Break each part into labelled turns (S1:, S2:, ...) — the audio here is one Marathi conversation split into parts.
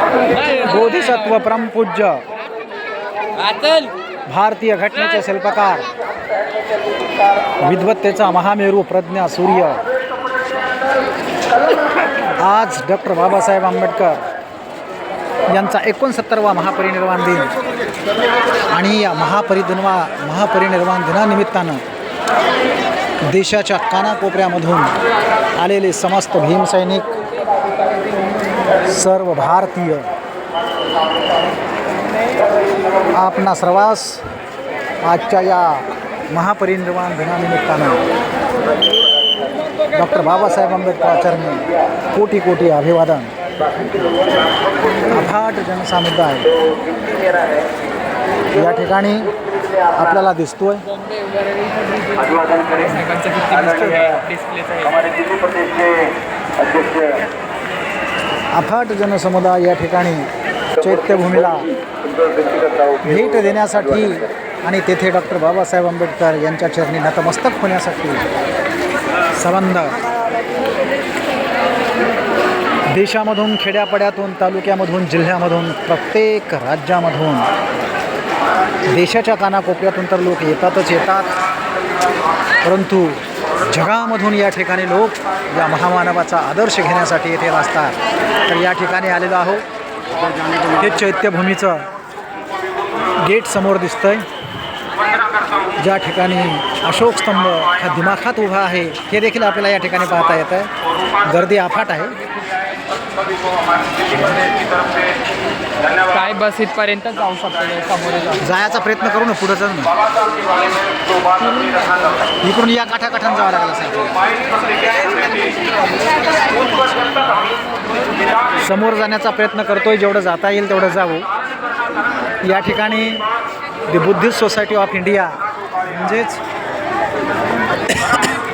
S1: बोधिसत्व परमपूज्य भारतीय घटनेचे शिल्पकार विद्वत्तेचा महामेरू प्रज्ञा सूर्य. आज डॉक्टर बाबासाहेब आंबेडकर यांचा एकोणसत्तरवा महापरिनिर्वाण दिन आणि या महापरिनिर्वा महापरिनिर्वाण दिनानिमित्तानं देशाच्या कानाकोपऱ्यामधून आलेले समस्त भीमसैनिक सर्व भारतीय आपणा सर्वांस आजच्या या महापरिनिर्वाण दिनानिमित्तानं डॉक्टर बाबासाहेब आंबेडकर चरणी कोटी कोटी अभिवादन. अफाट जनसमुदाय या ठिकाणी आपल्याला दिसतोय.
S2: अध्यक्ष
S1: अफाट जनसमुदाय या ठिकाणी चैत्यभूमीला भेट देण्यासाठी आणि तेथे डॉक्टर बाबासाहेब आंबेडकर यांच्या चरणी नतमस्तक होण्यासाठी संबंध. देशामधून खेड्यापाड्यातून तालुक्यामधून जिल्ह्यामधून प्रत्येक राज्यामधून देशाच्या कानाकोपऱ्यातून तर लोक येतातच येतात. परंतु जगामधून या ठिकाणी लोक या महामानवाचा आदर्श घेण्यासाठी येथे असतात तर या ठिकाणी आलेलो आहो हे चैत्यभूमीचं गेट समोर दिसतंय. ज्या ठिकाणी अशोक स्तंभ हा दिमाखात उभा आहे हे देखील आपल्याला या ठिकाणी पाहता येतं आहे गर्दी अफाट आहे.
S3: काय बस इथपर्यंत जाऊ शकतो समोर जाऊ
S1: जायचा प्रयत्न करू ना पुढे जाऊ ना इकडून या काठाकाठानं जावं लागलं समोर जाण्याचा प्रयत्न करतोय जेवढं जाता येईल तेवढं जाऊ. या ठिकाणी the Buddhist society of India म्हणजेच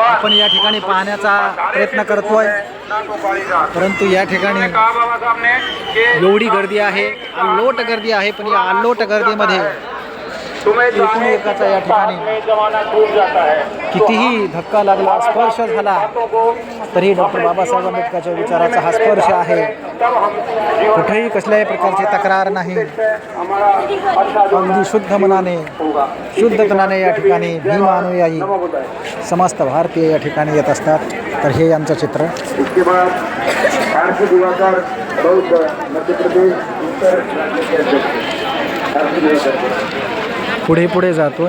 S1: आपण या ठिकाणी पाहण्याचा प्रयत्न करतोय. परंतु या ठिकाणी एवढी गर्दी आहे. अल्लोट गर्दी आहे पण या अल्लोट गर्दीमध्ये एकूण एकाचा या ठिकाणी कितीही धक्का लागला स्पर्श झाला तरी डॉक्टर बाबासाहेब आंबेडकरच्या विचाराचा हा स्पर्श आहे. कुठेही कसल्याही प्रकारची तक्रार नाही. अगदी शुद्ध मनाने शुद्ध तनाने या ठिकाणी भीम अनुयायी समस्त भारतीय या ठिकाणी येत असतात. तर हे यांचं चित्र.
S2: बौद्ध मध्य प्रदेश
S1: पुढे पुढे जातो.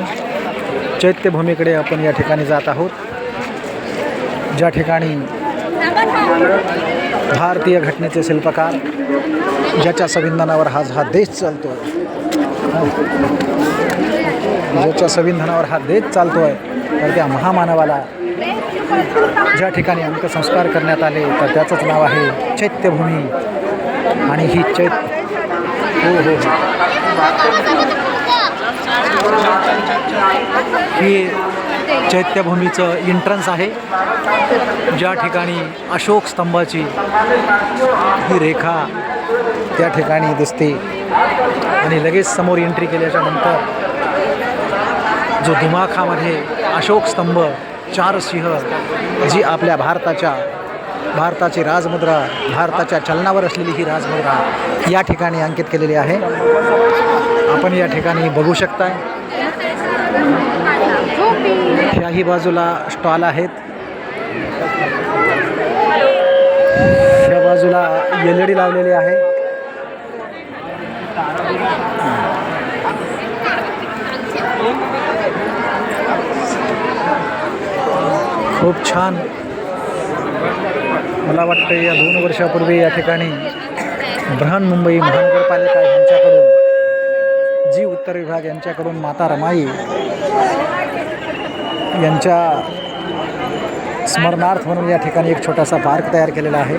S1: चैत्यभूमीकडे आपण या ठिकाणी जात आहोत. ज्या ठिकाणी भारतीय घटनेचे शिल्पकार ज्याच्या संविधानावर हाच हा देश चालतो ज्याच्या संविधानावर हा देश चालतो आहे तर त्या महामानवाला ज्या ठिकाणी अंत्यसंस्कार करण्यात आले तर त्याचंच नाव आहे चैत्यभूमी. आणि ही चैत हो हो. हो. ही चैत्यभूमीचं एंट्रन्स आहे. ज्या ठिकाणी अशोक स्तंभाची ही रेखा त्या ठिकाणी दिसते. आणि लगेच समोर एंट्री केल्याच्यानंतर जो दिमाखामध्ये अशोक स्तंभ चार सिंह जी आपल्या भारताच्या भारताची राजमुद्रा भारताच्या चलनावर असलेली ही राजमुद्रा या ठिकाणी अंकित केलेली आहे. आपण या ठिकाणी बघू शकताय. ह्याही बाजूला स्टॉल आहेत. ह्या बाजूला एल डी लावलेली आहे. खूप छान. मला वाटतं या दोन वर्षापूर्वी या ठिकाणी बृहन्मुंबई महानगरपालिका यांच्याकडून जी उत्तर विभाग यांच्याकडून माता रमाई यांच्या स्मरणार्थ म्हणून या ठिकाणी एक छोटासा पार्क तयार केलेला आहे.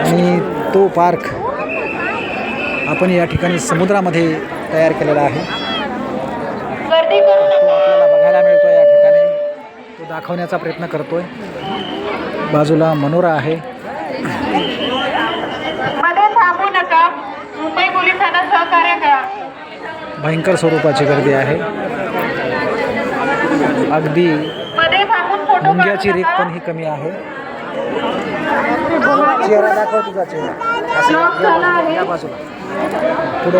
S1: आणि तो पार्क आपण या ठिकाणी समुद्रामध्ये तयार केलेला आहे. तो आपल्याला बघायला मिळतो या ठिकाणी. तो दाखवण्याचा प्रयत्न करतोय. बाजूला मनोरा आहे
S4: मध्ये थांबू नका सहकार्य करा.
S1: भयंकर स्वरूपाची गर्दी आहे. अगदी मुंग्याची
S4: नका.
S1: पण ही कमी आहे. चेहरा दाखव तुझा चेहरा. बाजूला. पुढे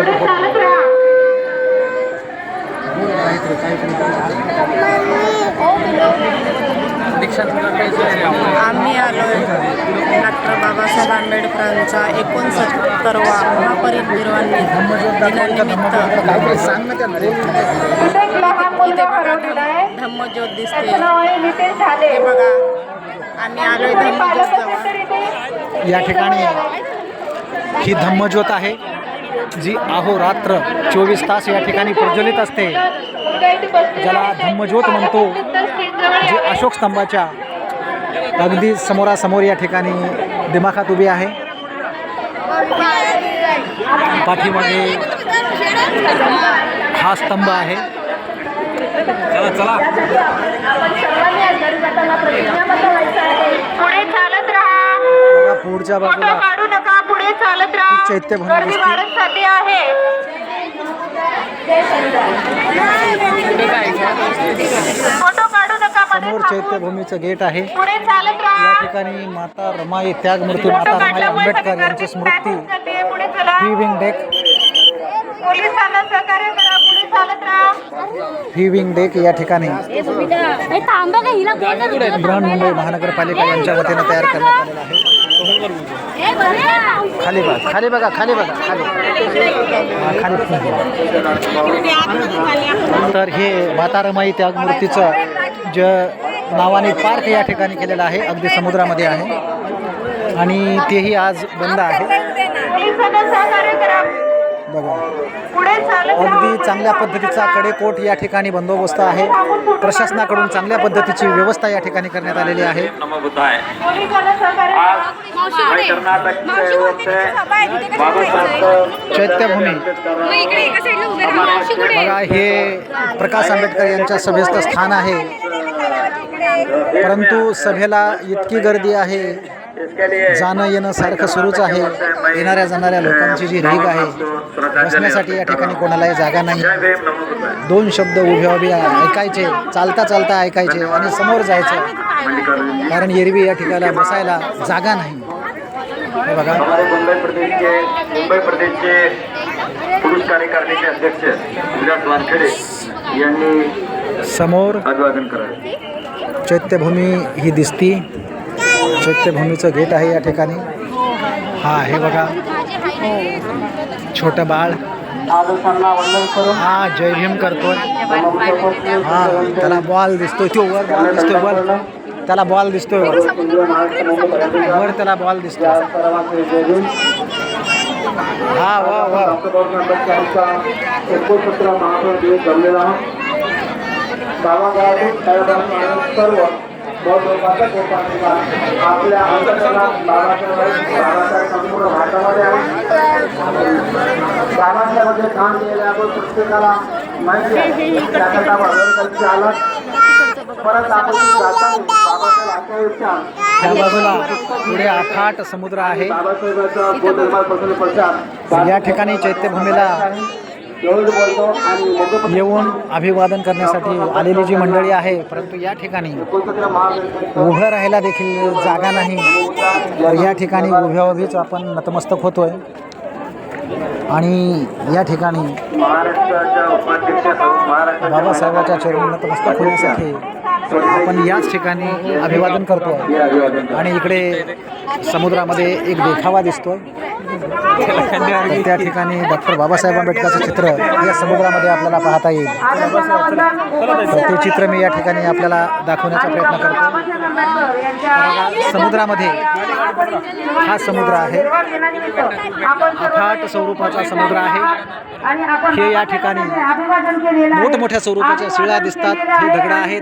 S5: आम्ही आलोय.
S4: मुलगा
S5: बघा
S4: हरवलेला आहे
S5: धम्मज्योत दिसते हे बघा आम्ही आलोय धम्मज्योत
S1: या ठिकाणी ही धम्मज्योत आहे जी अहोरात्र चोवीस तास या ठिकाणी प्रज्वलित असते ज्याला. धम्मज्योत म्हणतो. जी. अशोक स्तंभाच्या अगदी समोरासमोर या ठिकाणी दिमाखात उभी आहे. पाठीमागे हा स्तंभ आहे.
S4: पुढे चालत राहा.
S1: पुढच्या बाजूला.
S4: काढू नका पुढे चालत राहा.
S1: चैत्यभूमी
S4: गर्दी. वाढत आहे. फोटो
S1: समोर. चैत्यभूमीचं गेट आहे. या ठिकाणी माता रमाई त्यागमूर्ती
S4: फोटो
S1: माता रमाई आंबेडकर यांची स्मृती. ही विंग डेक ही विंग डेक या ठिकाणी.
S6: थांबा का हिला
S1: बृहन्मुंबई महानगरपालिका यांच्या वतीनं तयार करण्यात आलेलं आहे. खाली बघा खाली बघा खाली बघा खाली. खाली. तर हे माता रमाई त्यागमूर्तीचं ज नावाने पार्क या ठिकाणी केलेलं आहे. अगदी समुद्रामध्ये आहे. आणि तेही आज बंद आहे. बघा.
S4: पुढे चालत राहा.
S1: अगदी चांगल्या पद्धतीचा कडेकोट या ठिकाणी बंदोबस्त आहे. प्रशासनाकडून चांगल्या पद्धतीची व्यवस्था या ठिकाणी करण्यात आलेली आहे. चैत्यभूमी. बघा हे प्रकाश आंबेडकर यांच्या सभेचं स्थान आहे. परंतु सभेला इतकी गर्दी आहे जाणं येणं सारखं सुरूच आहे. येणाऱ्या जाणाऱ्या लोकांची जी रीग आहे बसण्यासाठी या ठिकाणी कोणालाही जागा नाही. दोन शब्द उभे उभे ऐकायचे चालता चालता ऐकायचे आणि समोर जायचं. कारण एरवी या ठिकाणी बसायला जागा नाही. बघा.
S2: मुंबई प्रदेश के मुंबई प्रदेश के पुरुष कार्यकारिणीचे अध्यक्ष विलास वानखेडे यांनी
S1: समोर
S2: अभिवादन करावे.
S1: चैत्यभूमी ही दिसती. चैत्यभूमीचं गेट आहे या ठिकाणी. हा हे बघा. छोटं बाळ.
S2: करून
S1: हा जय भीम करतोय. हा त्याला बॉल दिसतोय. तो वर बॉल दिसतोय वर. त्याला बॉल दिसतोय वर. वर त्याला बॉल दिसतोय. हा वा वा.
S2: आपल्या बाबासाहेब बाबासाहेब संपूर्ण भारतामध्ये आहे. बाबासाहेबांचे काम आपण प्रत्येकाला माहिती आहे. त्याकरता परत आपण जाताना
S1: पुढे आखाट समुद्र आहे. या ठिकाणी चैत्यभूमीला येऊन अभिवादन करण्यासाठी आलेली जी मंडळी आहे परंतु या ठिकाणी उभं राहायला देखील जागा नाही. तर या ठिकाणी उभ्या उभीच आपण नतमस्तक होतोय. आणि या ठिकाणी बाबासाहेबाच्या चरणी नतमस्तक होण्यासाठी आपण याच ठिकाणी अभिवादन करतो आणि इकडे समुद्रामध्ये एक देखावा दिसतो त्या ठिकाणी डॉक्टर बाबासाहेब आंबेडकरचं चित्र या समुद्रामध्ये आपल्याला पाहता येईल. ते चित्र मी या ठिकाणी आपल्याला दाखवण्याचा प्रयत्न करतो समुद्रामध्ये हा समुद्र आहे. अफाट स्वरूपाचा समुद्र आहे. हे या ठिकाणी मोठमोठ्या स्वरूपाच्या शिळा दिसतात. हे दगड आहेत.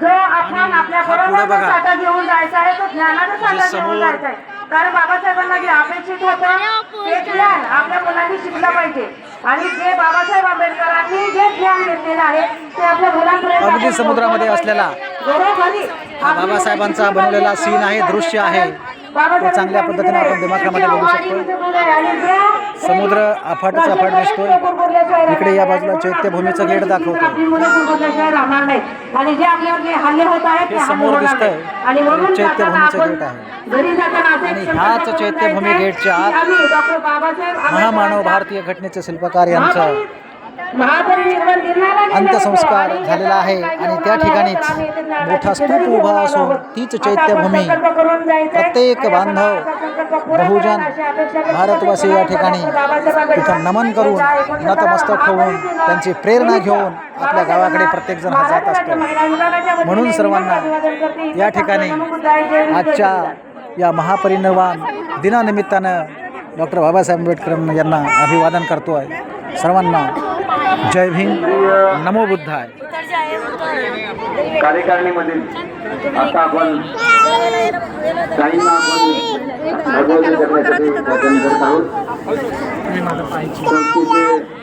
S4: जो आपण आपल्या
S1: हा
S4: बरोबर. साठा घेऊन जायचा आहे तो ज्ञानाचा साठा
S1: समोर-
S4: घेऊन जायचा आहे. कारण बाबासाहेबांना जे अपेक्षित होतं ते ज्ञान आपल्या मुलांनी शिकलं पाहिजे. आणि जे बाबासाहेब आंबेडकरांनी जे ज्ञान घेतलेलं
S7: आहे ते आपल्या मुलांपर्यंत
S1: अगदी समुद्रामध्ये असलेला.
S7: घरोघरी
S1: हा बाबासाहेबांचा बनवलेला सीन आहे दृश्य आहे. तो चांगल्या पद्धतीने आपण दिमाखामध्ये बघू शकतो. समुद्र अफाटच अफाट दिसतोय इकडे या बाजूला चैत्यभूमीचं गेट दाखवतो हे समोर
S7: होणार
S1: दिसतंय.
S7: नाही. आणि म्हणून
S1: हे चैत्यभूमीचं गेट आहे. आणि ह्याच चैत्यभूमी गेटच्या आत महामानव भारतीय घटनेचे शिल्पकार यांचं अंत्यसंस्कार. झालेला आहे आणि त्या ठिकाणीच मोठा स्तूप उभा असून. तीच चैत्यभूमी. प्रत्येक बांधव बहुजन. भारतवासी या ठिकाणी तिथं नमन करून नतमस्तक होऊन त्यांची प्रेरणा घेऊन आपल्या गावाकडे प्रत्येकजण हा जात असतो म्हणून सर्वांना या ठिकाणी आजच्या या महापरिनिर्वाण दिनानिमित्तानं डॉक्टर बाबासाहेब आंबेडकर यांना अभिवादन करतो आहे सर्वांना जय भीम. नमो बुद्धाय.
S2: कार्यकारिणीमधील आता आपण काहींना आपण करण्यासाठी आहोत. संस्थेचे